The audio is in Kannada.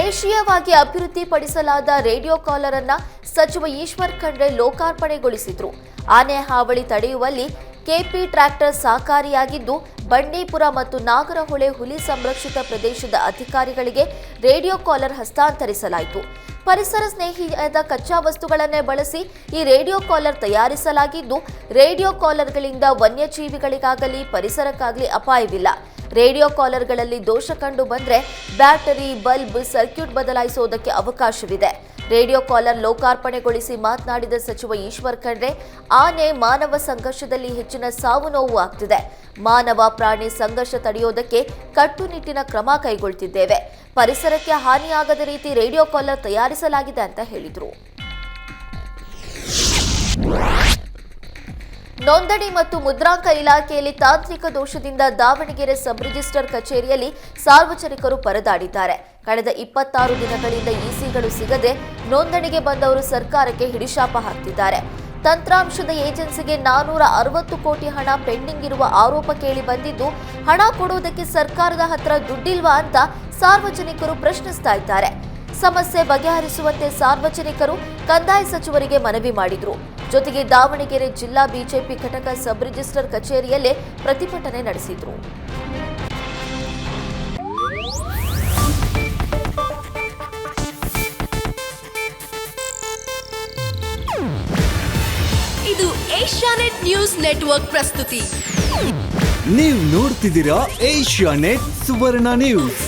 ದೇಶೀಯವಾಗಿ ಅಭಿವೃದ್ಧಿಪಡಿಸಲಾದ ರೇಡಿಯೋ ಕಾಲರ್ ಅನ್ನ ಸಚಿವ ಈಶ್ವರ್ ಖಂಡ್ರೆ ಲೋಕಾರ್ಪಣೆಗೊಳಿಸಿದ್ರು. ಆನೆ ಹಾವಳಿ ತಡೆಯುವಲ್ಲಿ ಕೆಪಿ ಟ್ರ್ಯಾಕ್ಟರ್ ಸಹಕಾರಿಯಾಗಿದ್ದು ಬಂಡೀಪುರ ಮತ್ತು ನಾಗರಹೊಳೆ ಹುಲಿ ಸಂರಕ್ಷಿತ ಪ್ರದೇಶದ ಅಧಿಕಾರಿಗಳಿಗೆ ರೇಡಿಯೋ ಕಾಲರ್ ಹಸ್ತಾಂತರಿಸಲಾಯಿತು. ಪರಿಸರ ಸ್ನೇಹಿಯಾದ ಕಚ್ಚಾ ವಸ್ತುಗಳನ್ನೇ ಬಳಸಿ ಈ ರೇಡಿಯೋ ಕಾಲರ್ ತಯಾರಿಸಲಾಗಿದ್ದು, ರೇಡಿಯೋ ಕಾಲರ್ಗಳಿಂದ ವನ್ಯಜೀವಿಗಳಿಗಾಗಲಿ ಪರಿಸರಕ್ಕಾಗಲಿ ಅಪಾಯವಿಲ್ಲ. ರೇಡಿಯೋ ಕಾಲರ್ಗಳಲ್ಲಿ ದೋಷ ಕಂಡು ಬಂದರೆ ಬ್ಯಾಟರಿ, ಬಲ್ಬ್, ಸರ್ಕ್ಯೂಟ್ ಬದಲಾಯಿಸುವುದಕ್ಕೆ ಅವಕಾಶವಿದೆ. ರೇಡಿಯೋ ಕಾಲರ್ ಲೋಕಾರ್ಪಣೆಗೊಳಿಸಿ ಮಾತನಾಡಿದ ಸಚಿವ ಈಶ್ವರ್ ಖಂಡ್ರೆ, ಆನೆ ಮಾನವ ಸಂಘರ್ಷದಲ್ಲಿ ಹೆಚ್ಚಿನ ಸಾವು ನೋವು ಆಗ್ತಿದೆ. ಮಾನವ ಪ್ರಾಣಿ ಸಂಘರ್ಷ ತಡೆಯೋದಕ್ಕೆ ಕಟ್ಟುನಿಟ್ಟಿನ ಕ್ರಮ ಕೈಗೊಳ್ತಿದ್ದೇವೆ. ಪರಿಸರಕ್ಕೆ ಹಾನಿಯಾಗದ ರೀತಿ ರೇಡಿಯೋ ಕಾಲರ್ ತಯಾರಿಸಲಾಗಿದೆ ಅಂತ ಹೇಳಿದರು. ನೋಂದಣಿ ಮತ್ತು ಮುದ್ರಾಂಕ ಇಲಾಖೆಯಲ್ಲಿ ತಾಂತ್ರಿಕ ದೋಷದಿಂದ ದಾವಣಗೆರೆ ಸಬ್ ರಿಜಿಸ್ಟರ್ ಕಚೇರಿಯಲ್ಲಿ ಸಾರ್ವಜನಿಕರು ಪರದಾಡಿದ್ದಾರೆ. ಕಳೆದ ಇಪ್ಪತ್ತಾರು ದಿನಗಳಿಂದ ಇಸಿಗಳು ಸಿಗದೆ ನೋಂದಣಿಗೆ ಬಂದವರು ಸರ್ಕಾರಕ್ಕೆ ಹಿಡಿಶಾಪ ಹಾಕ್ತಿದ್ದಾರೆ. ತಂತ್ರಾಂಶದ ಏಜೆನ್ಸಿಗೆ ನಾನೂರ ಅರವತ್ತು ಕೋಟಿ ಹಣ ಪೆಂಡಿಂಗ್ ಇರುವ ಆರೋಪ ಕೇಳಿ ಬಂದಿದ್ದು, ಹಣ ಕೊಡುವುದಕ್ಕೆ ಸರ್ಕಾರದ ಹತ್ರ ದುಡ್ಡಿಲ್ವಾ ಅಂತ ಸಾರ್ವಜನಿಕರು ಪ್ರಶ್ನಿಸ್ತಾ ಇದ್ದಾರೆ. ಸಮಸ್ಯೆ ಬಗೆಹರಿಸುವಂತೆ ಸಾರ್ವಜನಿಕರು ಕಂದಾಯ ಸಚಿವರಿಗೆ ಮನವಿ ಮಾಡಿದ್ರು. ಜೊತೆಗೆ ದಾವಣಗೆರೆ ಜಿಲ್ಲಾ ಬಿಜೆಪಿ ಘಟಕ ಸಬ್ ರಿಜಿಸ್ಟರ್ ಕಚೇರಿಯಲ್ಲೇ ಪ್ರತಿಭಟನೆ ನಡೆಸಿದರು. ಇದು ಏಷ್ಯಾನೆಟ್ ನ್ಯೂಸ್ ನೆಟ್ವರ್ಕ್ ಪ್ರಸ್ತುತಿ. ನೀವು ನೋಡ್ತಿದ್ದೀರಾ ಏಷ್ಯಾ ನೆಟ್ ಸುವರ್ಣ ನ್ಯೂಸ್.